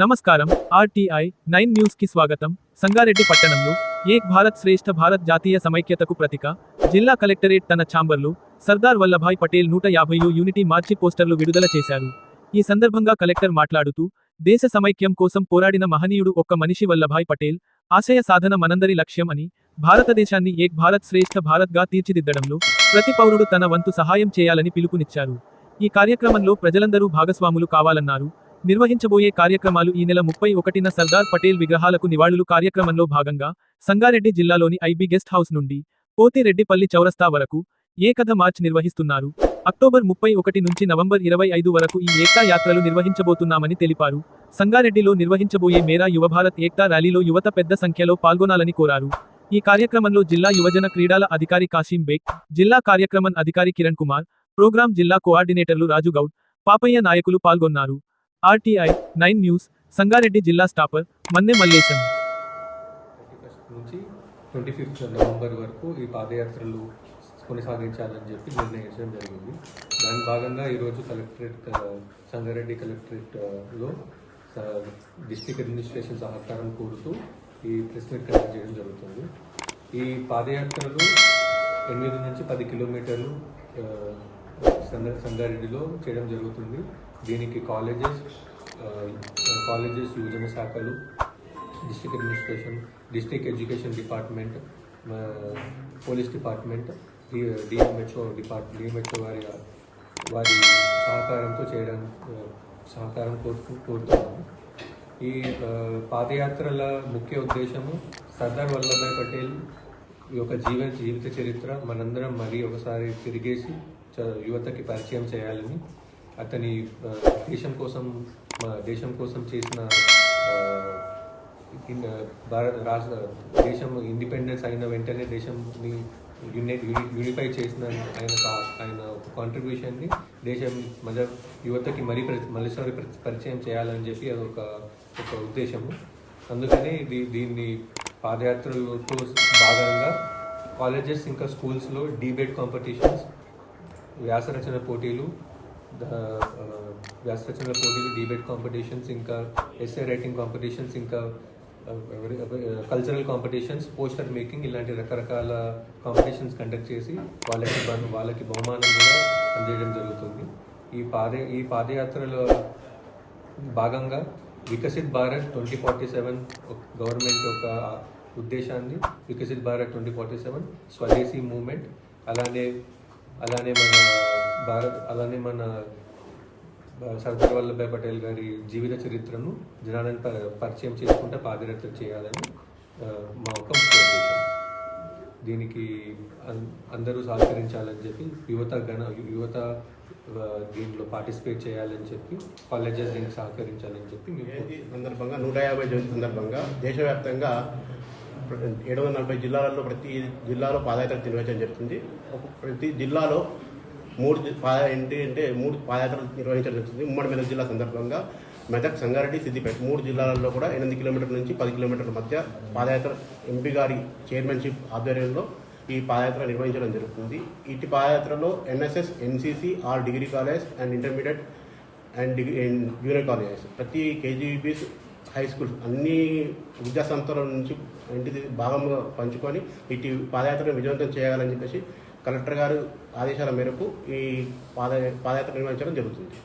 నమస్కారం. RTI nine న్యూస్కి స్వాగతం. సంగారెడ్డి పట్టణంలో ఏక్ భారత్ శ్రేష్ఠ భారత్ జాతీయ సమైక్యతకు ప్రతిక. జిల్లా కలెక్టరేట్ తన ఛాంబర్లు సర్దార్ వల్లభాయ్ పటేల్ నూట యాభై యూనిటీ మార్చి పోస్టర్లు విడుదల చేశారు. ఈ సందర్భంగా కలెక్టర్ మాట్లాడుతూ దేశ సమైక్యం కోసం పోరాడిన మహనీయుడు ఒక్క మనిషి వల్లభాయ్ పటేల్ ఆశయ సాధన మనందరి లక్ష్యం అని భారతదేశాన్ని ఏక్ భారత్ శ్రేష్ఠ భారత్గా తీర్చిదిద్దడంలో ప్రతి పౌరుడు తన వంతు సహాయం చేయాలని పిలుపునిచ్చారు. ఈ కార్యక్రమంలో ప్రజలందరూ భాగస్వాములు కావాలన్నారు. నిర్వహించబోయే కార్యక్రమాలు ఈ నెల ముప్పై ఒకటిన సర్దార్ పటేల్ విగ్రహాలకు నివాళులు కార్యక్రమంలో భాగంగా సంగారెడ్డి జిల్లాలోని ఐబీ గెస్ట్ హౌస్ నుండి పోతిరెడ్డిపల్లి చౌరస్తా వరకు ఏకథ మార్చ్ నిర్వహిస్తున్నారు. అక్టోబర్ ముప్పై ఒకటి నుంచి నవంబర్ ఇరవై ఐదు వరకు ఈ ఏక్తా యాత్రలు నిర్వహించబోతున్నామని తెలిపారు. సంగారెడ్డిలో నిర్వహించబోయే మేరా యువభారత్ ఏక్తా ర్యాలీలో యువత పెద్ద సంఖ్యలో పాల్గొనాలని కోరారు. ఈ కార్యక్రమంలో జిల్లా యువజన క్రీడల అధికారి కాశీం బేగ్ జిల్లా కార్యక్రమం అధికారి కిరణ్ కుమార్ ప్రోగ్రాం జిల్లా కోఆర్డినేటర్లు రాజుగౌడ్ పాపయ్య నాయకులు పాల్గొన్నారు. ఆర్టీఐ నైన్ న్యూస్ సంగారెడ్డి జిల్లా స్టాపర్ మన్నె మల్లేశం. నుంచి ట్వంటీ ఫిఫ్త్ నవంబర్ వరకు ఈ పాదయాత్రలు కొనసాగించాలని చెప్పి నిర్ణయించడం జరిగింది. దాని భాగంగా ఈరోజు కలెక్టరేట్ సంగారెడ్డి కలెక్టరేట్లో డిస్టిక్ అడ్మినిస్ట్రేషన్ సహకారం కోరుతూ ఈ ప్రెస్ మీట్ కండక్ట్ చేయడం జరుగుతుంది. ఈ పాదయాత్రలు ఎనిమిది నుంచి పది కిలోమీటర్లు సంగ సంగారెడ్డిలో చేయడం జరుగుతుంది. దీనికి కాలేజెస్ కాలేజెస్ యువజన శాఖలు district administration district education department police department DMHO depart DMHO వారి వారి సహకారంతో చేయడం సహకారం కోరుతూ కోరుతున్నాము. ఈ పాదయాత్రల ముఖ్య ఉద్దేశము సర్దార్ వల్లభాయ్ పటేల్ యొక్క జీవన జీవిత చరిత్ర మనందరం మరీ ఒకసారి తిరిగేసి యువతకి పరిచయం చేయాలని అతని దేశం కోసం మా దేశం కోసం చేసిన భారత రాష్ట్ర దేశం ఇండిపెండెన్స్ అయిన వెంటనే దేశంని యునైట్ యూనిఫై చేసిన ఆయన ఆయన కాంట్రిబ్యూషన్ని దేశం మన యువతకి మరీ ప్ర- మరోసారి ప్ర- పరిచయం చేయాలని చెప్పి అది ఒక ఒక ఉద్దేశము. అందుకని ఇది దీన్ని పాదయాత్రతో భాగంగా కాలేజెస్ ఇంకా స్కూల్స్లో డిబేట్ కాంపిటీషన్స్ వ్యాసరచన పోటీలు Uh, వ్యాసరచన పోటీలు డిబేట్ కాంపిటీషన్స్ ఇంకా ఎస్ఏ రైటింగ్ కాంపిటీషన్స్ ఇంకా కల్చరల్ కాంపిటీషన్స్ పోస్టర్ మేకింగ్ ఇలాంటి రకరకాల కాంపిటీషన్స్ కండక్ట్ చేసి వాళ్ళకి వాళ్ళకి బహుమానం కూడా అందించడం జరుగుతుంది. ఈ పాద ఈ పాదయాత్రలో భాగంగా Viksit Bharat twenty forty seven government యొక్క ఉద్దేశాన్ని Viksit Bharat twenty forty seven swadeshi movement అలానే అలానే మన భారత్ అలానే మన సర్దార్ వల్లభాయ్ పటేల్ గారి జీవిత చరిత్రను జనాలను పరిచయం చేసుకుంటే పాదయాత్ర చేయాలని మా ఒక ఉద్దేశం. దీనికి అందరూ సహకరించాలని చెప్పి యువత గణ యువత దీంట్లో పార్టిసిపేట్ చేయాలని చెప్పి కాలేజెస్ దీనికి సహకరించాలని చెప్పి మేము సందర్భంగా నూట యాభై జయంతి సందర్భంగా దేశవ్యాప్తంగా ఏడు వందల నలభై జిల్లాలలో ప్రతి జిల్లాలో పాదయాత్ర నిర్వహించడం జరుగుతుంది. ప్రతి జిల్లాలో మూడు జి- పాద ఏంటి అంటే మూడు పాదయాత్రలు నిర్వహించడం జరుగుతుంది. ఉమ్మడి మెదక్ జిల్లా సందర్భంగా మెదక్ సంగారెడ్డి సిద్దిపేట మూడు జిల్లాలలో కూడా ఎనిమిది కిలోమీటర్ల నుంచి పది కిలోమీటర్ల మధ్య పాదయాత్ర ఎంపీ గారి చైర్మన్షిప్ ఆధ్వర్యంలో ఈ పాదయాత్ర నిర్వహించడం జరుగుతుంది. ఇటు పాదయాత్రలో NSS NCC or degree college and intermediate and degree junior colleges. ప్రతి కేజీబీస్ హై స్కూల్స్ అన్ని విద్యా సంస్థల నుంచి ఇంటిది భాగంగా పంచుకొని ఇటు పాదయాత్రను విజయవంతం చేయాలని చెప్పేసి కలెక్టర్ గారు ఆదేశాల మేరకు ఈ పాద పాదయాత్ర నిర్వహించడం జరుగుతుంది.